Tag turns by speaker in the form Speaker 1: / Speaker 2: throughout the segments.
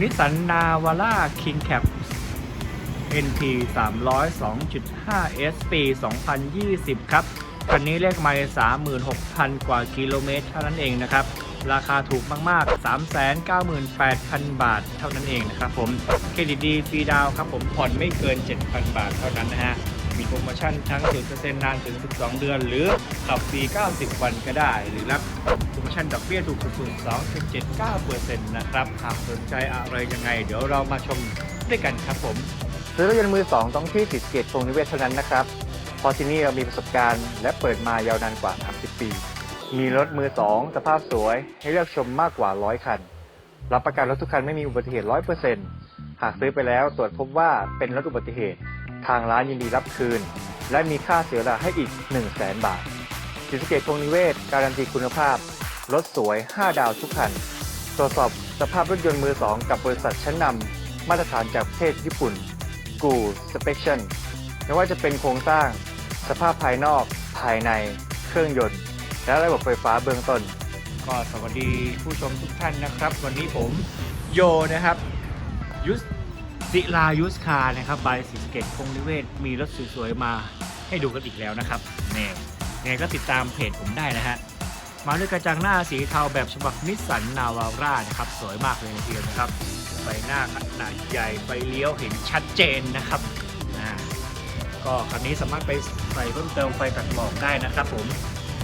Speaker 1: นิสสันนาวาร่าคิงแคป NT 302.5 S ปี 2020 ครับ คันนี้เลขไมล์36,000 กว่ากิโลเมตรเท่านั้นเองนะครับ ราคาถูกมากๆ 398,000 บาทเท่านั้นเองนะครับผม เครดิตดีฟรีดาวครับผมผ่อนไม่เกิน 7,000 บาทเท่านั้นนะฮะ มีโปรโมชั่นทั้ง 0%นานถึง 12 เดือน หรือขับฟรี 90 วันก็ได้ หรือรับโปรโมชั่นดอกเบี้ยถูกสุดๆ2.79%นะครับหากสนใจอะไรยังไง เดี๋ยวเรามาชมด้วยกันครับผม
Speaker 2: ซื้อรถยนต์มือสองต้องที่สิทธิเกตพงนิเวศเท่านั้นนะครับเพราะที่นี่เรามีประสบการณ์และเปิดมายาวนานกว่า 30 ปี มีรถมือสองสภาพสวย ให้เลือกชมมากกว่า 100 คัน รับประกันรถทุกคันไม่มีอุบัติเหตุ 100%หากซื้อไปแล้วตรวจพบว่าเป็นรถอุบัติเหตุ ทางร้านยินดีรับคืน และมีค่าเสียเวลาให้อีก 1 0 0 0 0แบาทสิทธิเกตพงนิเวศ การันตีคุณภาพ รถสวย 5 ดาวทุกคัน ตรวจสอบสภาพรถยนต์มือสองกับบริษัทชั้นนำมาตรฐานจากประเทศญี่ปุ่น กูสเปคชั่นไม่ว่าจะเป็นโครงสร้าง สภาพภายนอก ภายใน เครื่องยนต์ และระบบไฟฟ้าเบื้องต้น
Speaker 1: ก็สวัสดีผู้ชมทุกท่านนะครับ วันนี้ผมโยนะครับยุส ศิลายุสคานะครับบายสิงเกตคงนิเวศมีรถสวยๆมาให้ดูกันอีกแล้วนะครับแน่ยังไงก็ติดตามเพจผมได้นะฮะมาด้วยกระจังหน้าสีเทาแบบฉบับนิสสันนาวาร่านะครับ สวยมากเลยทีเดียวนะครับไฟหน้าขนาดใหญ่ไฟเลี้ยวเห็นชัดเจนนะครับก็คันนี้สามารถไปใส่เพิ่มเติมไฟตัดหมอกได้นะครับผม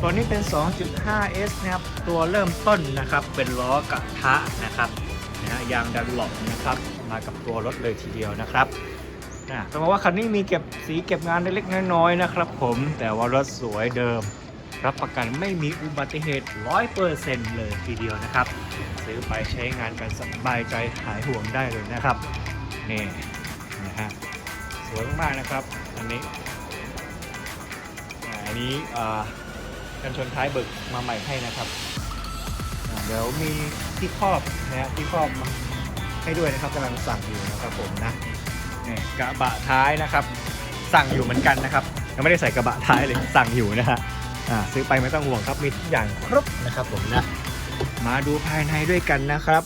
Speaker 1: ตัวนี้เป็น 2.5S นะครับ ตัวเริ่มต้นนะครับ เป็นล้อกระทะนะครับนะฮะยางดันหลอกนะครับ มากับตัวรถเลยทีเดียวนะครับนะต้องบอกว่าคันนี้มีเก็บสีเก็บงานเล็กๆน้อยๆนะครับ ผมแต่ว่ารถสวยเดิม รับประกันไม่มีอุบัติเหตุ 100%เลยทีเดียวนะครับ ซื้อไปใช้งานกันสบายใจหายห่วงได้เลยนะครับนี่นะฮะสวยมากๆนะครับอันนี้อันนี้อ่ากันชนท้ายเบิกมาใหม่ให้นะครับ เดี๋ยวมีที่ครอบนะฮะที่ครอบ ให้ด้วยนะครับกำลังสั่งอยู่นะครับผมนะนี่กระบะท้ายนะครับ สั่งอยู่เหมือนกันนะครับยังไม่ได้ใส่กระบะท้ายเลยสั่งอยู่นะฮะอ่าซื้อไปไม่ต้องห่วงครับมีทุกอย่างครบนะครับผมนะมาดูภายในด้วยกันนะครับ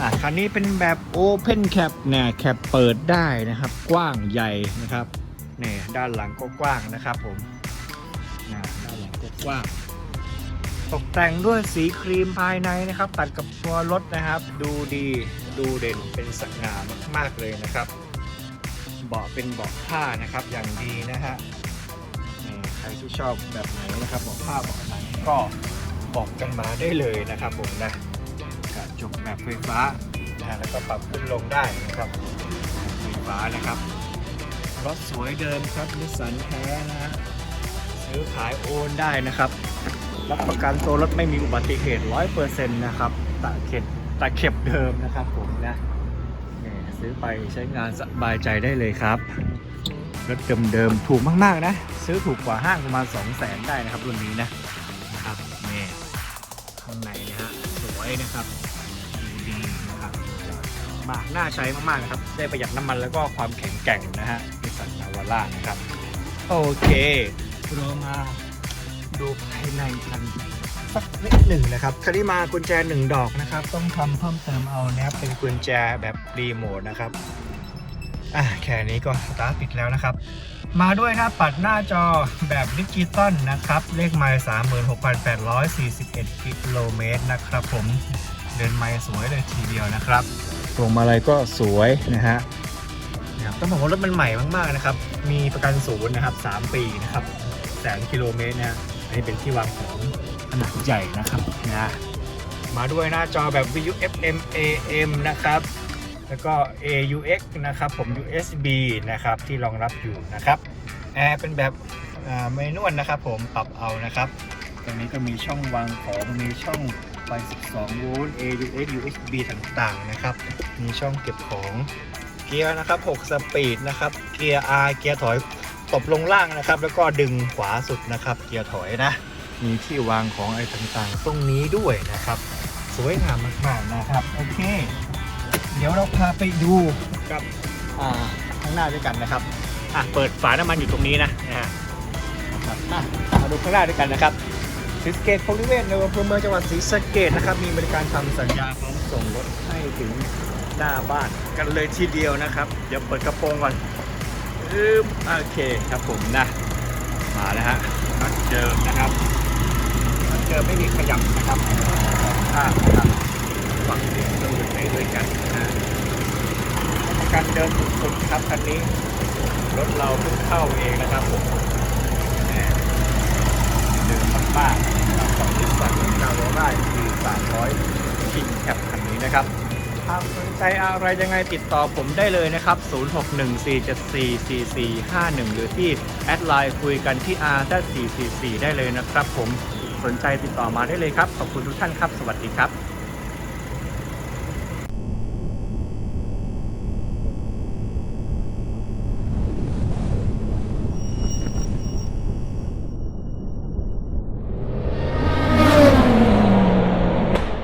Speaker 1: อ่าคันนี้เป็นแบบ Open Cap เนี่ยแคปเปิดได้นะครับ กว้างใหญ่นะครับนี่ด้านหลังก็กว้างนะครับผมนะด้านหลังก็กว้างตกแต่งด้วยสีครีมภายในนะครับ ตัดกับตัวรถนะครับ ดูดี ดูเด่นเป็นสง่ามาก ๆเลยนะครับ เบาะเป็นเบาะผ้านะครับอย่างดีนะฮะใครที่ชอบแบบไหนนะครับเบาะผ้าเบาะไหนก็บอกกันมาได้เลยนะครับผมนะกระจกแบบไฟฟ้านะแล้วก็ปรับขึ้นลงได้นะครับไฟฟ้านะครับรถสวยเดิมครับนิสสันแท้นะฮะซื้อขายโอนได้นะครับ รับประกันตัวรถไม่มีอุบัติเหตุ100%นะครับตะเข็บ ตะเข็บเดิมนะครับผมนะนี่ซื้อไปใช้งานสบายใจได้เลยครับรถเดิมๆถูกมากๆนะ ซื้อถูกกว่าห้างประมาณ 200,000ได้นะครับรุ่นนี้นะนะครับนี่ข้างในนะฮะสวยนะครับดูดีนะครับมากน่าใช้มากๆนะครับ ได้ประหยัดน้ำมันแล้วก็ความแข็งแกร่งนะฮะนิสสันนาวาร่านะครับ โอเคเรามาดูภายในกัน สักนิดหนึ่งนะครับคันนี้มากุญแจหนึ่งดอกนะครับ ต้องทำเพิ่มเติมเอานะครับเป็นกุญแจแบบรีโมทนะครับอะแค่นี้ก็สตาร์ทติดแล้วนะครับ มาด้วยหน้าปัดหน้าจอแบบดิจิตอลนะครับ เลขไมล์36,841 กิโลเมตรนะครับผมเดินไมล์สวยเลยทีเดียวนะครับพวงมาลัยก็สวยนะฮะนะครับต้องบอกว่ารถมันใหม่มากๆนะครับ มีประกันศูนย์นะครับ 3 ปีนะครับแสนกิโลเมตรนะอันนี้เป็นที่วางของ ขนาดใหญ่นะครับนะมาด้วยหน้าจอแบบ VU FM AM นะครับ แล้วก็ AUX นะครับผม USB นะครับที่รองรับอยู่นะครับแอร์เป็นแบบเมนวลนะครับ ผมปรับเอานะครับ ตรงนี้ก็มีช่องวางของมีช่องไฟ 12 โวลต์ AUX USB ต่างๆนะครับ มีช่องเก็บของเกียร์นะครับ 6 สปีดนะครับ เกียร์ R เกียร์ถอยตบลงล่างนะครับ แล้วก็ดึงขวาสุดนะครับ เกียร์ถอยนะ มีที่วางของอะไรต่างๆ ตรงนี้ด้วยนะครับ สวยงามมากๆนะครับ โอเค เดี๋ยวเราพาไปดูกับข้างหน้าด้วยกันนะครับอะเปิดฝาน้ำมันอยู่ตรงนี้นะนะฮะนะครับมาดูข้างหน้าด้วยกันนะครับศรีสเกตพงนิเวศในอำเภอเมืองจังหวัดศรีสะเกดนะครับ มีบริการทำสัญญาพร้อมส่งรถให้ถึงหน้าบ้านกันเลยทีเดียวนะครับ เดี๋ยวเปิดกระโปรงก่อนอืมโอเคครับผมนะ มาแล้วฮะนัดเดิมนะครับ เดิมไม่มีขยับนะครับข้างนะครับฝั่งนี้เราอยู่ได้ด้วยกันนะฮะการเดินสุดๆครับคันนี้รถเราเพิ่งเข้าเองนะครับผมเดินมากๆนะครับของที่สั่งดาวน์ได้คือ300คิงแคปคันนี้นะครับถ้าสนใจอะไรยังไงติดต่อผมได้เลยนะครับ 0614744451 หรือที่แอดไลน์คุยกันที่ r 444ได้เลยนะครับผม สนใจติดต่อมาได้เลยครับ ขอบคุณทุกท่านครับ สวัสดีครับ